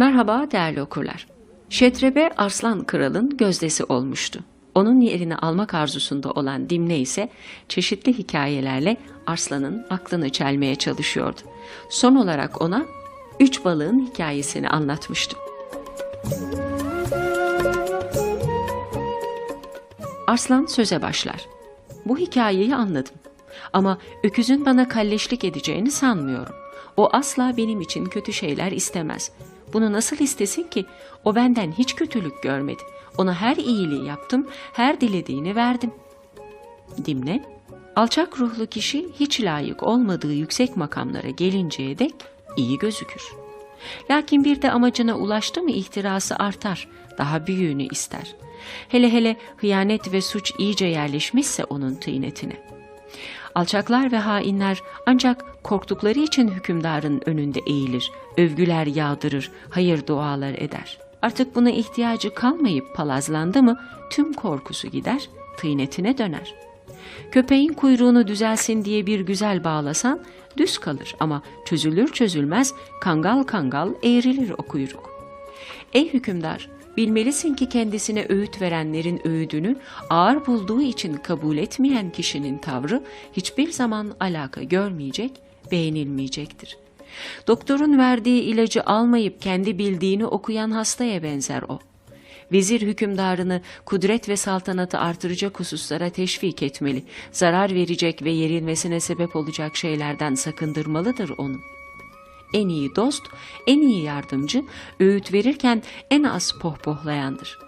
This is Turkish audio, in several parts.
Merhaba değerli okurlar. Şetrebe Arslan Kral'ın gözdesi olmuştu. Onun yerini almak arzusunda olan Dimne ise çeşitli hikayelerle Arslan'ın aklını çelmeye çalışıyordu. Son olarak ona üç balığın hikayesini anlatmıştı. Arslan söze başlar. Bu hikayeyi anladım. Ama öküzün bana kalleşlik edeceğini sanmıyorum. O asla benim için kötü şeyler istemez. Bunu nasıl istesin ki? O benden hiç kötülük görmedi. Ona her iyiliği yaptım, her dilediğini verdim. Dimle, alçak ruhlu kişi hiç layık olmadığı yüksek makamlara gelinceye dek iyi gözükür. Lakin bir de amacına ulaştı mı ihtirası artar, daha büyüğünü ister. Hele hele hıyanet ve suç iyice yerleşmişse onun tıynetine. Alçaklar ve hainler ancak korktukları için hükümdarın önünde eğilir, övgüler yağdırır, hayır dualar eder. Artık buna ihtiyacı kalmayıp palazlandı mı tüm korkusu gider, tıynetine döner. Köpeğin kuyruğunu düzelsin diye bir güzel bağlasan düz kalır ama çözülür çözülmez kangal kangal eğrilir o kuyruk. Ey hükümdar, bilmelisin ki kendisine öğüt verenlerin öğüdünü ağır bulduğu için kabul etmeyen kişinin tavrı hiçbir zaman alaka görmeyecek, beğenilmeyecektir. Doktorun verdiği ilacı almayıp kendi bildiğini okuyan hastaya benzer o. Vezir hükümdarını kudret ve saltanatı artıracak hususlara teşvik etmeli, zarar verecek ve yerilmesine sebep olacak şeylerden sakındırmalıdır onu en iyi dost, en iyi yardımcı, öğüt verirken en az pohpohlayandır.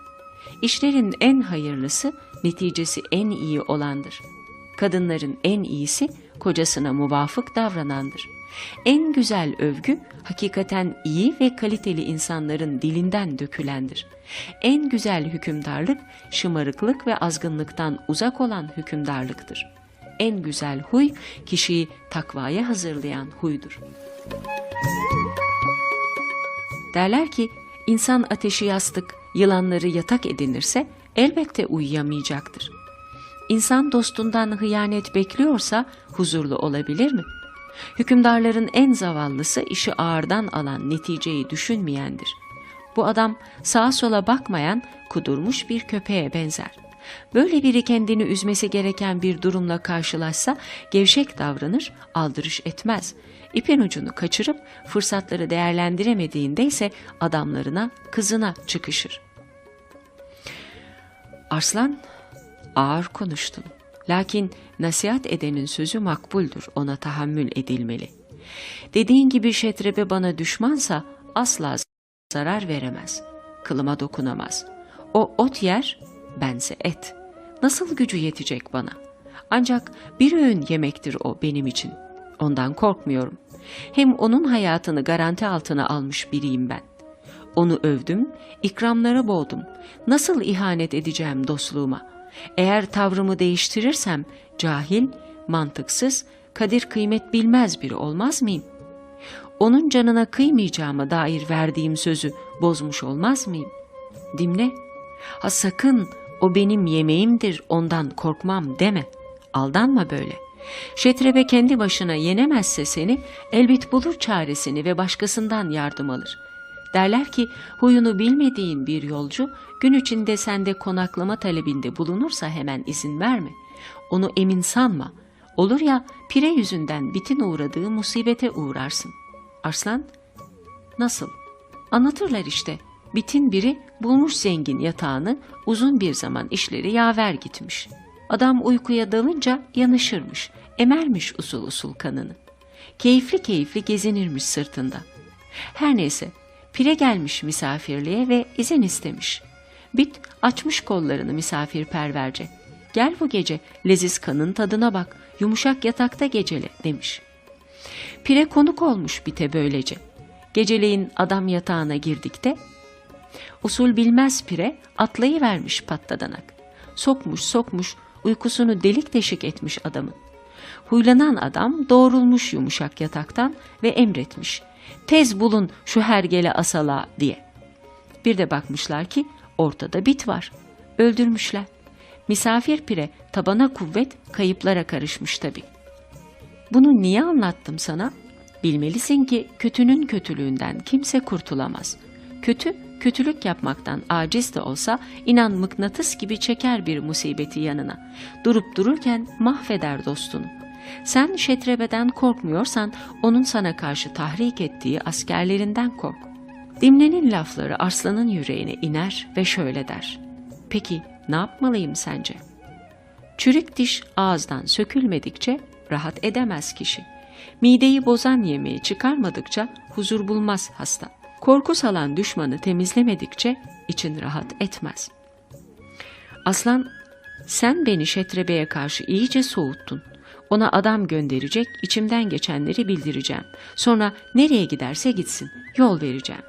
İşlerin en hayırlısı, neticesi en iyi olandır. Kadınların en iyisi, kocasına muvafık davranandır. En güzel övgü, hakikaten iyi ve kaliteli insanların dilinden dökülendir. En güzel hükümdarlık, şımarıklık ve azgınlıktan uzak olan hükümdarlıktır. En güzel huy, kişiyi takvaya hazırlayan huydur.'' Derler ki insan ateşi yastık, yılanları yatak edinirse elbette uyuyamayacaktır. İnsan dostundan hıyanet bekliyorsa huzurlu olabilir mi? Hükümdarların en zavallısı işi ağırdan alan neticeyi düşünmeyendir. Bu adam sağa sola bakmayan kudurmuş bir köpeğe benzer. Böyle biri kendini üzmesi gereken bir durumla karşılaşsa gevşek davranır, aldırış etmez. İpin ucunu kaçırıp fırsatları değerlendiremediğinde ise adamlarına, kızına çıkışır. Arslan ağır konuştun. Lakin nasihat edenin sözü makbuldür, ona tahammül edilmeli. Dediğin gibi şetrebe bana düşmansa asla zarar veremez, kılıma dokunamaz. O ot yer, bense et. Nasıl gücü yetecek bana? Ancak bir öğün yemektir o benim için. Ondan korkmuyorum. Hem onun hayatını garanti altına almış biriyim ben. Onu övdüm, ikramlara boğdum. Nasıl ihanet edeceğim dostluğuma? Eğer tavrımı değiştirirsem cahil, mantıksız, kadir kıymet bilmez biri olmaz mıyım? Onun canına kıymayacağıma dair verdiğim sözü bozmuş olmaz mıyım? Dimle, ha sakın o benim yemeğimdir ondan korkmam deme. Aldanma böyle. Şetrebe kendi başına yenemezse seni elbet bulur çaresini ve başkasından yardım alır. Derler ki huyunu bilmediğin bir yolcu gün içinde sende konaklama talebinde bulunursa hemen izin verme. Onu emin sanma. Olur ya pire yüzünden bitin uğradığı musibete uğrarsın. Arslan nasıl? Anlatırlar işte. Bitin biri bulmuş zengin yatağını uzun bir zaman işleri yaver gitmiş. Adam uykuya dalınca yanışırmış, emermiş usul usul kanını. Keyifli keyifli gezinirmiş sırtında. Her neyse pire gelmiş misafirliğe ve izin istemiş. Bit açmış kollarını misafirperverce. Gel bu gece leziz kanın tadına bak, yumuşak yatakta gecele demiş. Pire konuk olmuş bite böylece. Geceleyin adam yatağına girdikte Usul bilmez pire atlayıvermiş patladanak. Sokmuş sokmuş uykusunu delik deşik etmiş adamın. Huylanan adam doğrulmuş yumuşak yataktan ve emretmiş. Tez bulun şu hergele asala diye. Bir de bakmışlar ki ortada bit var. Öldürmüşler. Misafir pire tabana kuvvet kayıplara karışmış tabii. Bunu niye anlattım sana? Bilmelisin ki kötünün kötülüğünden kimse kurtulamaz. Kötü, kötülük yapmaktan aciz de olsa inan mıknatıs gibi çeker bir musibeti yanına. Durup dururken mahveder dostunu. Sen şetrebeden korkmuyorsan onun sana karşı tahrik ettiği askerlerinden kork. Dimle'nin lafları arslanın yüreğine iner ve şöyle der. Peki ne yapmalıyım sence? Çürük diş ağızdan sökülmedikçe rahat edemez kişi. Mideyi bozan yemeği çıkarmadıkça huzur bulmaz hasta. Korku salan düşmanı temizlemedikçe için rahat etmez. Aslan, sen beni Şetrebe'ye karşı iyice soğuttun. Ona adam gönderecek, içimden geçenleri bildireceğim. Sonra nereye giderse gitsin, yol vereceğim.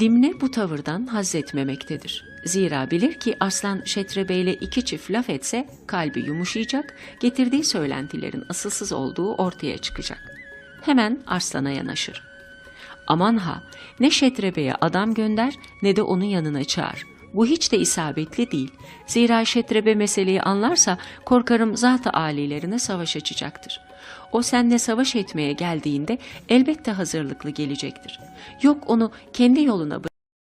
Dimne bu tavırdan haz etmemektedir. Zira bilir ki aslan Şetrebe ile iki çift laf etse kalbi yumuşayacak, getirdiği söylentilerin asılsız olduğu ortaya çıkacak. Hemen arslana yanaşır. Aman ha, ne Şetrebe'ye adam gönder ne de onun yanına çağır. Bu hiç de isabetli değil. Zira Şetrebe meseleyi anlarsa korkarım zat-ı âlilerine savaş açacaktır. O seninle savaş etmeye geldiğinde elbette hazırlıklı gelecektir. Yok onu kendi yoluna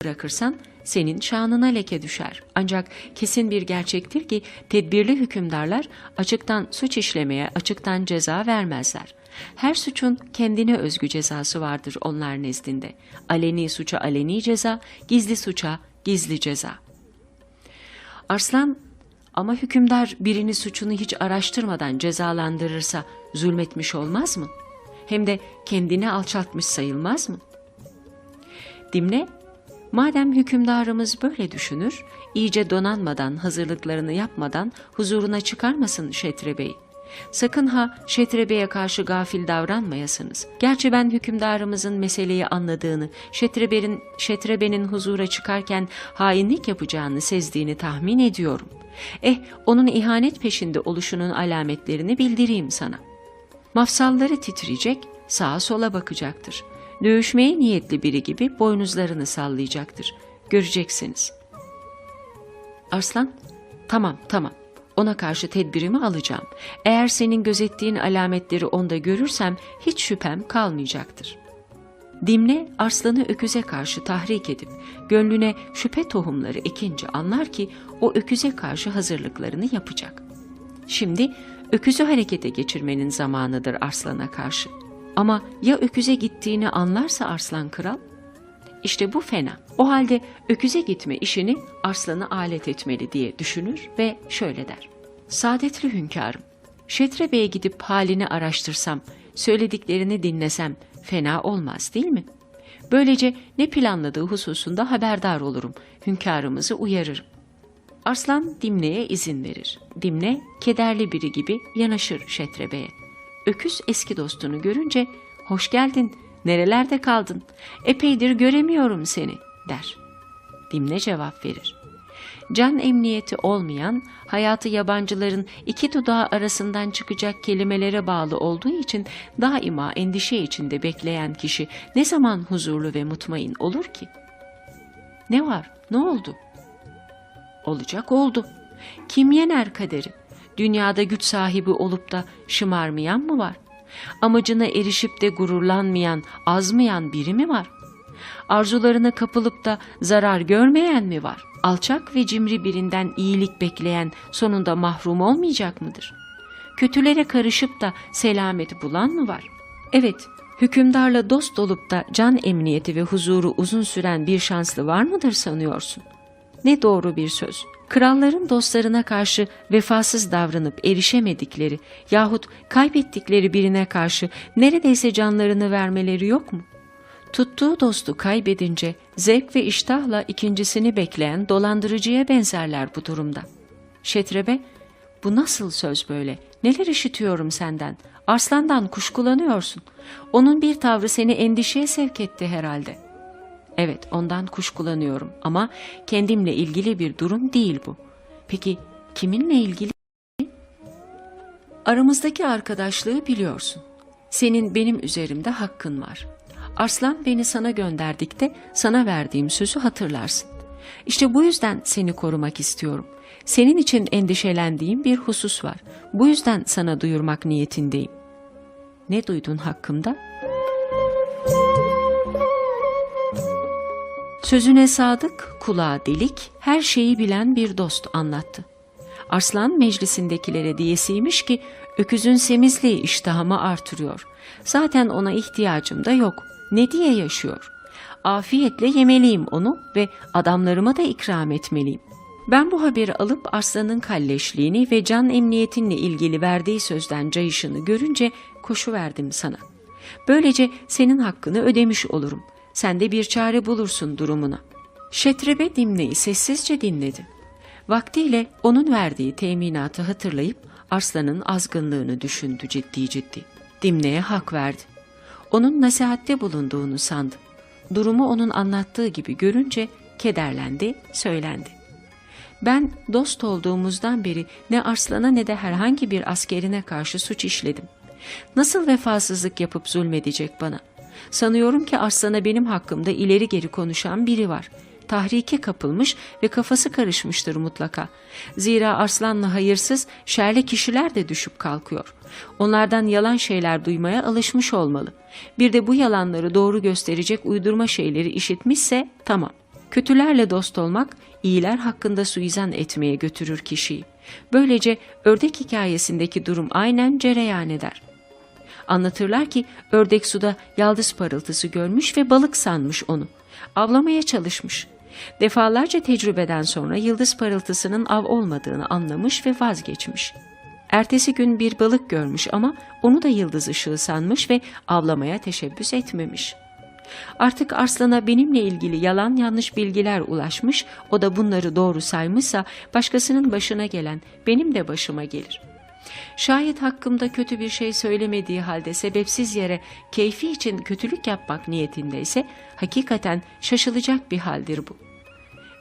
bırakırsan senin şanına leke düşer. Ancak kesin bir gerçektir ki tedbirli hükümdarlar açıktan suç işlemeye açıktan ceza vermezler. Her suçun kendine özgü cezası vardır onlar nezdinde. Aleni suça aleni ceza, gizli suça gizli ceza. Arslan ama hükümdar birini suçunu hiç araştırmadan cezalandırırsa zulmetmiş olmaz mı? Hem de kendini alçaltmış sayılmaz mı? Dimle, madem hükümdarımız böyle düşünür, iyice donanmadan, hazırlıklarını yapmadan huzuruna çıkarmasın Şetre Bey. Sakın ha Şetrebe'ye karşı gafil davranmayasınız. Gerçi ben hükümdarımızın meseleyi anladığını, Şetrebe'nin Şetrebe'nin huzura çıkarken hainlik yapacağını sezdiğini tahmin ediyorum. Eh, onun ihanet peşinde oluşunun alametlerini bildireyim sana. Mafsalları titreyecek, sağa sola bakacaktır. Dövüşmeye niyetli biri gibi boynuzlarını sallayacaktır. Göreceksiniz. Arslan, tamam tamam ona karşı tedbirimi alacağım. Eğer senin gözettiğin alametleri onda görürsem hiç şüphem kalmayacaktır. Dimle arslanı öküze karşı tahrik edip gönlüne şüphe tohumları ekince anlar ki o öküze karşı hazırlıklarını yapacak. Şimdi öküzü harekete geçirmenin zamanıdır arslana karşı. Ama ya öküze gittiğini anlarsa arslan kral? İşte bu fena. O halde öküze gitme işini arslanı alet etmeli diye düşünür ve şöyle der. Saadetli hünkârım, Şetre Bey'e gidip halini araştırsam, söylediklerini dinlesem fena olmaz değil mi? Böylece ne planladığı hususunda haberdar olurum, hünkârımızı uyarırım. Arslan Dimne'ye izin verir. Dimne kederli biri gibi yanaşır Şetre Bey'e. Öküz eski dostunu görünce, hoş geldin, nerelerde kaldın, epeydir göremiyorum seni der. Dimne cevap verir. Can emniyeti olmayan, hayatı yabancıların iki dudağı arasından çıkacak kelimelere bağlı olduğu için daima endişe içinde bekleyen kişi ne zaman huzurlu ve mutmain olur ki? Ne var? Ne oldu? Olacak oldu. Kim yener kaderi? Dünyada güç sahibi olup da şımarmayan mı var? Amacına erişip de gururlanmayan, azmayan biri mi var? Arzularına kapılıp da zarar görmeyen mi var? Alçak ve cimri birinden iyilik bekleyen sonunda mahrum olmayacak mıdır? Kötülere karışıp da selamet bulan mı var? Evet, hükümdarla dost olup da can emniyeti ve huzuru uzun süren bir şanslı var mıdır sanıyorsun? Ne doğru bir söz. Kralların dostlarına karşı vefasız davranıp erişemedikleri yahut kaybettikleri birine karşı neredeyse canlarını vermeleri yok mu? Tuttuğu dostu kaybedince zevk ve iştahla ikincisini bekleyen dolandırıcıya benzerler bu durumda. Şetrebe, bu nasıl söz böyle? Neler işitiyorum senden? Arslandan kuşkulanıyorsun. Onun bir tavrı seni endişeye sevk etti herhalde. Evet, ondan kuşkulanıyorum ama kendimle ilgili bir durum değil bu. Peki kiminle ilgili? Aramızdaki arkadaşlığı biliyorsun. Senin benim üzerimde hakkın var. Arslan beni sana gönderdikte sana verdiğim sözü hatırlarsın. İşte bu yüzden seni korumak istiyorum. Senin için endişelendiğim bir husus var. Bu yüzden sana duyurmak niyetindeyim. Ne duydun hakkımda? Sözüne sadık, kulağa delik, her şeyi bilen bir dost anlattı. Arslan meclisindekilere diyesiymiş ki öküzün semizliği iştahımı artırıyor. Zaten ona ihtiyacım da yok. Ne diye yaşıyor? Afiyetle yemeliyim onu ve adamlarıma da ikram etmeliyim. Ben bu haberi alıp Arslan'ın kalleşliğini ve can emniyetinle ilgili verdiği sözden cayışını görünce koşu verdim sana. Böylece senin hakkını ödemiş olurum. Sen de bir çare bulursun durumuna. Şetrebe Dimne'yi sessizce dinledi. Vaktiyle onun verdiği teminatı hatırlayıp Arslan'ın azgınlığını düşündü ciddi ciddi. Dimne'ye hak verdi. Onun nasihatte bulunduğunu sandı. Durumu onun anlattığı gibi görünce kederlendi, söylendi. Ben dost olduğumuzdan beri ne Arslan'a ne de herhangi bir askerine karşı suç işledim. Nasıl vefasızlık yapıp zulmedecek bana? Sanıyorum ki Arslan'a benim hakkımda ileri geri konuşan biri var. Tahrike kapılmış ve kafası karışmıştır mutlaka. Zira Arslan'la hayırsız, şerli kişiler de düşüp kalkıyor. Onlardan yalan şeyler duymaya alışmış olmalı. Bir de bu yalanları doğru gösterecek uydurma şeyleri işitmişse tamam. Kötülerle dost olmak, iyiler hakkında suizan etmeye götürür kişiyi. Böylece ördek hikayesindeki durum aynen cereyan eder. Anlatırlar ki ördek suda yaldız parıltısı görmüş ve balık sanmış onu. Avlamaya çalışmış. Defalarca tecrübeden sonra yıldız parıltısının av olmadığını anlamış ve vazgeçmiş. Ertesi gün bir balık görmüş ama onu da yıldız ışığı sanmış ve avlamaya teşebbüs etmemiş. Artık Arslan'a benimle ilgili yalan yanlış bilgiler ulaşmış, o da bunları doğru saymışsa başkasının başına gelen benim de başıma gelir.'' Şayet hakkımda kötü bir şey söylemediği halde sebepsiz yere keyfi için kötülük yapmak niyetindeyse hakikaten şaşılacak bir haldir bu.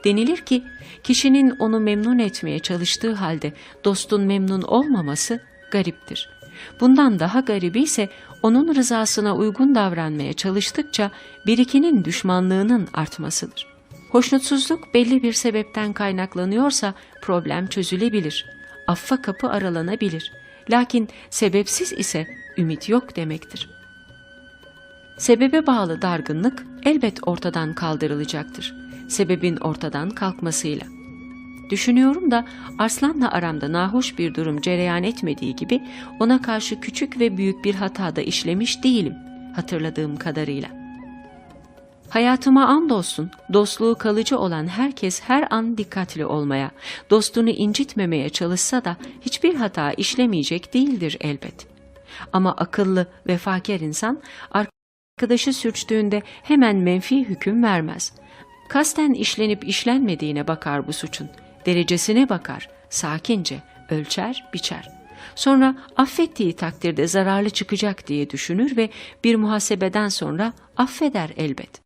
Denilir ki kişinin onu memnun etmeye çalıştığı halde dostun memnun olmaması gariptir. Bundan daha garibi ise onun rızasına uygun davranmaya çalıştıkça birikinin düşmanlığının artmasıdır. Hoşnutsuzluk belli bir sebepten kaynaklanıyorsa problem çözülebilir. Affa kapı aralanabilir. Lakin sebepsiz ise ümit yok demektir. Sebebe bağlı dargınlık elbet ortadan kaldırılacaktır. Sebebin ortadan kalkmasıyla. Düşünüyorum da Arslan'la aramda nahoş bir durum cereyan etmediği gibi ona karşı küçük ve büyük bir hata da işlemiş değilim hatırladığım kadarıyla. Hayatıma andolsun dostluğu kalıcı olan herkes her an dikkatli olmaya, dostunu incitmemeye çalışsa da hiçbir hata işlemeyecek değildir elbet. Ama akıllı, vefakar insan arkadaşı sürçtüğünde hemen menfi hüküm vermez. Kasten işlenip işlenmediğine bakar bu suçun, derecesine bakar, sakince, ölçer, biçer. Sonra affettiği takdirde zararlı çıkacak diye düşünür ve bir muhasebeden sonra affeder elbet.